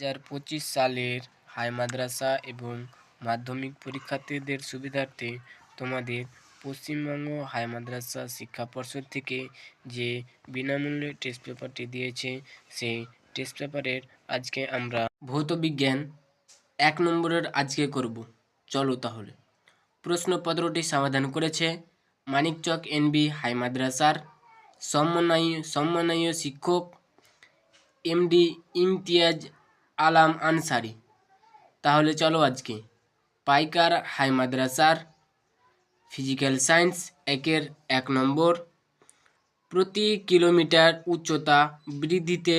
হাজার পঁচিশ সালের হাই মাদ্রাসা এবং মাধ্যমিক পরীক্ষার্থীদের সুবিধার্থে তোমাদের পশ্চিমবঙ্গ হাই মাদ্রাসা শিক্ষা পর্ষদ থেকে যে বিনামূল্যে টেস্ট পেপারটি দিয়েছে, সেই টেস্ট পেপারের আজকে আমরা ভৌত বিজ্ঞান এক নম্বরের আজকে করব। চলো তাহলে। প্রশ্নপত্রটি সমাধান করেছে মানিকচক এনবি হাই মাদ্রাসার সম্মানীয় সম্মানীয় শিক্ষক, এমডি ইমতিয়াজ আলাম আনসারি। তাহলে চলো আজকে। পাইকার হাই মাদ্রাসার ফিজিক্যাল সায়েন্স একের এক নম্বর। প্রতি কিলোমিটার উচ্চতা বৃদ্ধিতে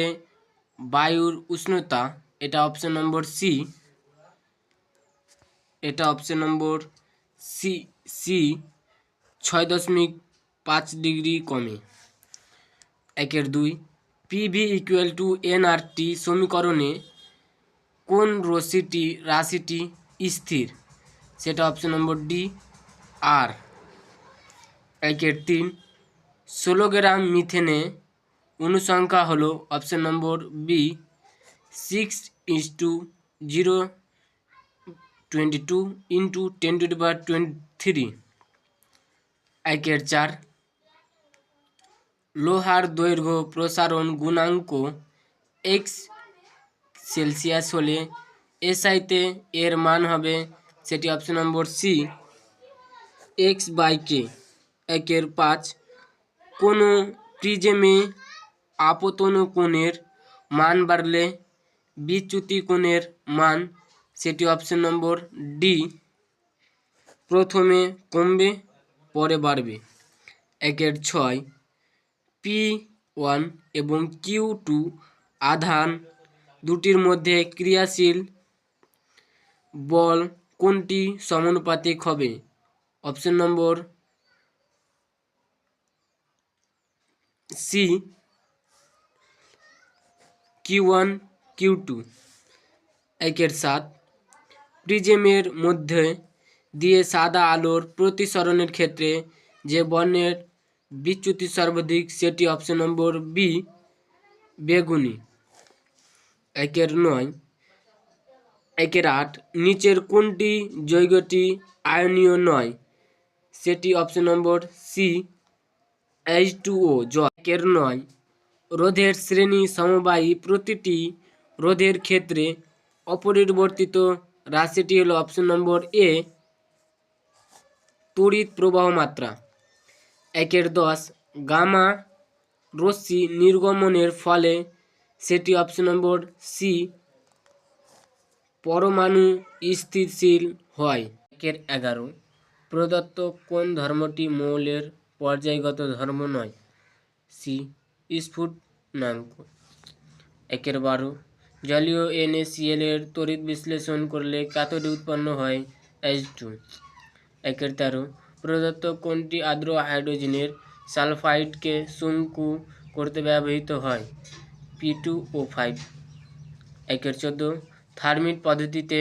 বায়ুর উষ্ণতা, এটা অপশন নম্বর সি এটা অপশন নম্বর সি সি ছয় দশমিক পাঁচ ডিগ্রি কমে। একের দুই পিভি ইকুয়াল টু এনআরটি সমীকরণে কোন রশিটি রাশিটি স্থির? সেটা অপশন নম্বর ডি আর একের তিন। ষোলো গ্রাম মিথেনে অনুসংখ্যা হলো option number B six is two zero twenty two into ten to power twenty three একের চার। লোহার দৈর্ঘ্য প্রসারণ গুণাঙ্ক এক্স সেলসিয়াস হলে এসআইতে এর মান হবে, সেটি option number C X by K একের পাঁচ। কোনো প্রিজমে আপতন কোণের মান বাড়লে বিচ্যুতি কোণের মান, সেটি অপশন নম্বর ডি প্রথমে কমবে, পরে বাড়বে। একের ছয় পি ওয়ান এবং কিউ টু আধান দুটির মধ্যে ক্রিয়াশীল বল কোনটি সমানুপাতিক হবে? Option number C Q one Q two একের সাত। প্রিজমের মধ্যে দিয়ে সাদা আলোর প্রতিসরণের ক্ষেত্রে যে বর্ণের বিচ্যুতি সর্বাধিক, সেটি অপশন নম্বর বি বেগুনি। একের নয়, একের আট, নিচের কোনটি যৌগটি আয়নীয় নয়? সেটি option number C H two O একের নয়, রোধের শ্রেণি সমবায়ী প্রতিটি রোধের ক্ষেত্রে অপরিবর্তিত রাশিটি হলো অপশন নম্বর এ তড়িৎ প্রবাহ মাত্রা। একের দশ, গামা রশ্মি নির্গমনের ফলে সেটি অপশন নম্বর সি পরমাণু স্থিতিশীল হয়। একের এগারো, প্রদত্ত কোন ধর্মটি মৌলের পর্যায়গত ধর্ম নয়? সি স্ফুট স্ফুটনাঙ্ক। একের বারো, জলীয় এনএসিএল এর তড়িৎ বিশ্লেষণ করলে কাতডি উৎপন্ন হয় এইচ টু একের তেরো, প্রদত্ত কোনটি আর্দ্র হাইড্রোজেনের সালফাইডকে শঙ্কু করতে ব্যবহৃত হয়? পি টু ও ফাইভ একের চোদ্দ। থার্মিট পদ্ধতিতে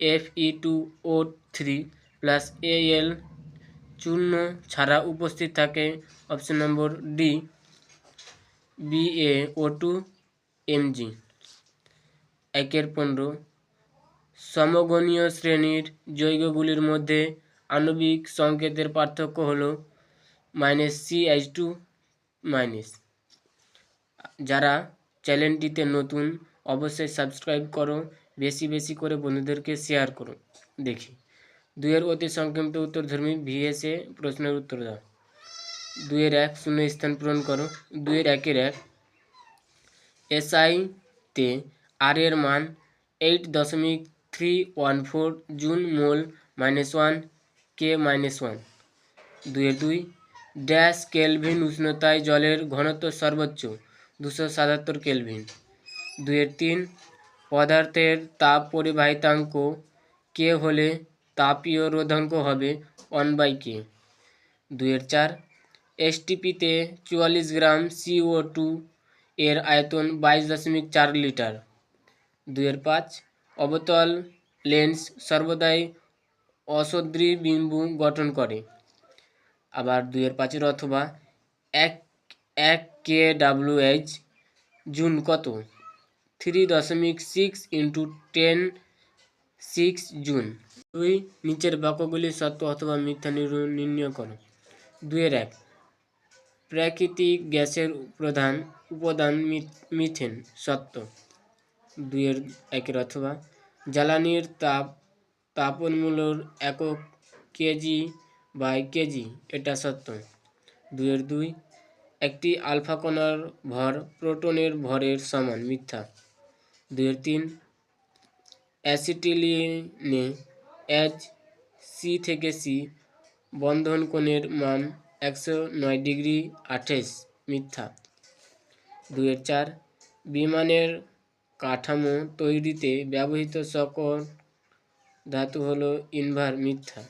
F E two O three plus A L চূর্ণ ছাড়া উপস্থিত থাকে। Option number D B A O two M G একের পনেরো। সমগণীয় শ্রেণির যৌগগুলির মধ্যে আণবিক সংকেতের পার্থক্য হল minus C H two minus যারা চ্যানেলটিতে নতুন, অবশ্যই সাবস্ক্রাইব করো, বেশি বেশি করে বন্ধুদেরকে শেয়ার করো। দেখি। দুইয়ের অতি সংক্ষিপ্ত উত্তর ধর্মী ভিএসএ প্রশ্নের উত্তর দাও। দুইয়ের এক শূন্য স্থান পূরণ করো। দুইয়ের একের এক। এসআইতে আর এর মান এইট দশমিক three one four joule mole minus one K minus one দুইয়ের দুই ড্যাশ কেলভিন উষ্ণতায় জলের ঘনত্ব সর্বোচ্চ। দুশো সাতাত্তর কেলভিন। দুইয়ের তিন, পদার্থের তাপ পরিবাহিতাঙ্ক কে হলে তাপীয় রোধাঙ্ক হবে ওয়ান বাই কে? দুইয়ের চার এসটিপিতে চুয়াল্লিশ গ্রাম সিও টু এর আয়তন বাইশ দশমিক চার লিটার। দুইয়ের পাঁচ, অবতল লেন্স সর্বদাই অসদ্রি বিম্বু গঠন করে। আবার দুইয়ের পাঁচের অথবা এক এক কে ডাব্লিউ এইচ জুন কত? থ্রি দশমিক six into ten six joule. দুই, নিচের বাক্যগুলি সত্য অথবা মিথ্যা নির্ণয় করো। দুইয়ের এক, প্রাকৃতিক গ্যাসের প্রধান উপাদান মিথেন সত্য। দুইয়ের একের অথবা, জ্বালানির তাপ তাপনমূলর একক কেজি বাই কেজি, এটা সত্য। দুইয়ের দুই একটি আলফা কণার ভর প্রোটনের ভরের সমান মিথ্যা। দুইয়ের তিন, অ্যাসিটিলিনে এচ সি থেকে সি বন্ধন কোণের মান একশো নয় ডিগ্রি আঠাইশ মিথ্যা। দুইয়ের চার, বিমানের কাঠামো তৈরিতে ব্যবহৃত সকল ধাতু হলো ইনভার মিথ্যা,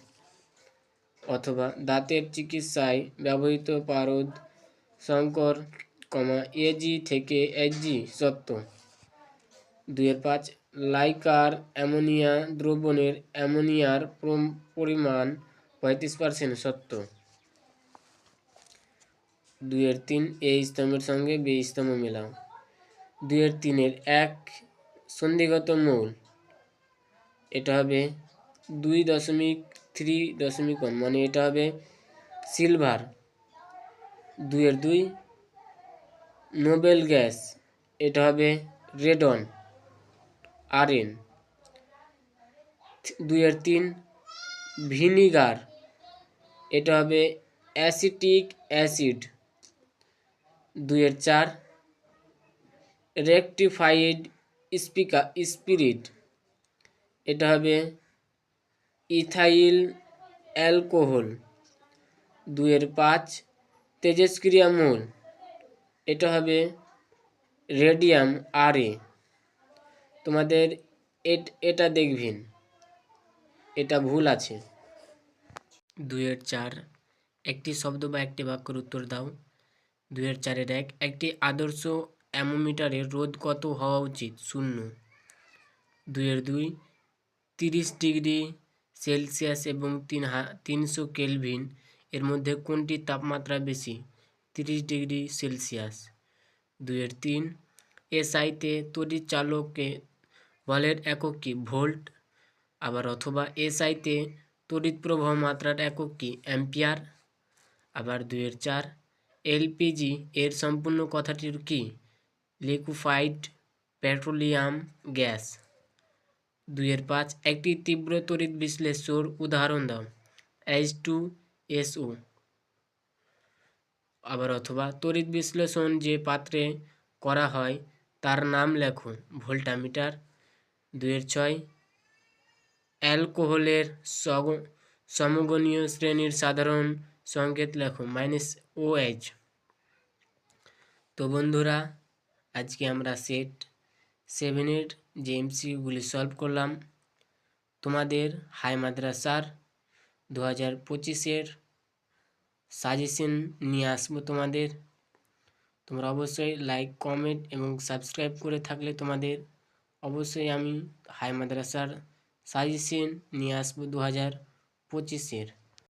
অথবা দাঁতের চিকিৎসায় ব্যবহৃত পারদ শঙ্কর, কমা এজি থেকে এইচজি সত্য। দুইয়ের পাঁচ, লাইকার অ্যামোনিয়া দ্রবণের অ্যামোনিয়ার প্রম- পরিমাণ পঁয়ত্রিশ পার্সেন্ট সত্য। দুইয়ের তিন, এ স্তম্ভের সঙ্গে বে স্তম্ভ মেলাও। দুইয়ের তিনের এক সন্ধিগত মূল। এটা হবে দুই দশমিক থ্রি দশমিক ওয়ান মানে এটা হবে সিলভার। দুইয়ের দুই। নোবেল গ্যাস, এটা হবে রেডন আর এন। দুইয়ের তিন, ভিনিগার, এটা হবে অ্যাসিটিক অ্যাসিড। দুইয়ের চার, রেকটিফাইড স্পিকা স্পিরিট, এটা হবে ইথাইল অ্যালকোহল। দুইয়ের পাঁচ তেজস্ক্রিয়া মূল। এটা হবে রেডিয়াম আর এ তোমাদের এট- দেখবেন। এটা ভুল আছে। দুইয়ের চার একটি শব্দ বা একটি বাক্যের উত্তর দাও। দুইয়ের চারের এক, একটি আদর্শ অ্যামোমিটারের রোধ কত হওয়া উচিত? শূন্য। দুইয়ের দুই তিরিশ ডিগ্রি সেলসিয়াস এবং তিন হা, তিনশো কেলভিন এর মধ্যে কোনটি তাপমাত্রা বেশি? তিরিশ ডিগ্রি সেলসিয়াস। দুইয়ের তিন এসআইতে তড়িৎ চালকে বলের একক কি? ভোল্ট। আবার অথবা এসআইতে তড়িৎ প্রবাহ মাত্রার একক কি? অ্যাম্পিয়ার। আবার দুইয়ের চার, এলপিজি এর সম্পূর্ণ কথাটির কি? Liquefied petroleum gas. দুইয়ের পাঁচ, একটি তীব্র তড়িৎ বিশ্লেষর উদাহরণ দাও। H two SO. আবার অথবা তড়িৎ বিশ্লেষণ যে পাত্রে করা হয়, তার নাম লেখো ভোল্টামিটার দুইয়ের ছয়। অ্যালকোহলের সমগণীয় শ্রেণির সাধারণ সংকেত লেখো মাইনাস ও এইচ তো বন্ধুরা, আজকে আমরা সেট সেভেনের যে এমসিগুলি সলভ করলাম। তোমাদের হাই মাদ্রাসার দু হাজার পঁচিশের সাজেশন নিয়ে আসব তোমাদের। তোমরা অবশ্যই লাইক কমেন্ট এবং সাবস্ক্রাইব করে থাকলে তোমাদের অবশ্যই আমি হাই মাদ্রাসার সাজেশন নিয়ে আসব দু হাজার পঁচিশের।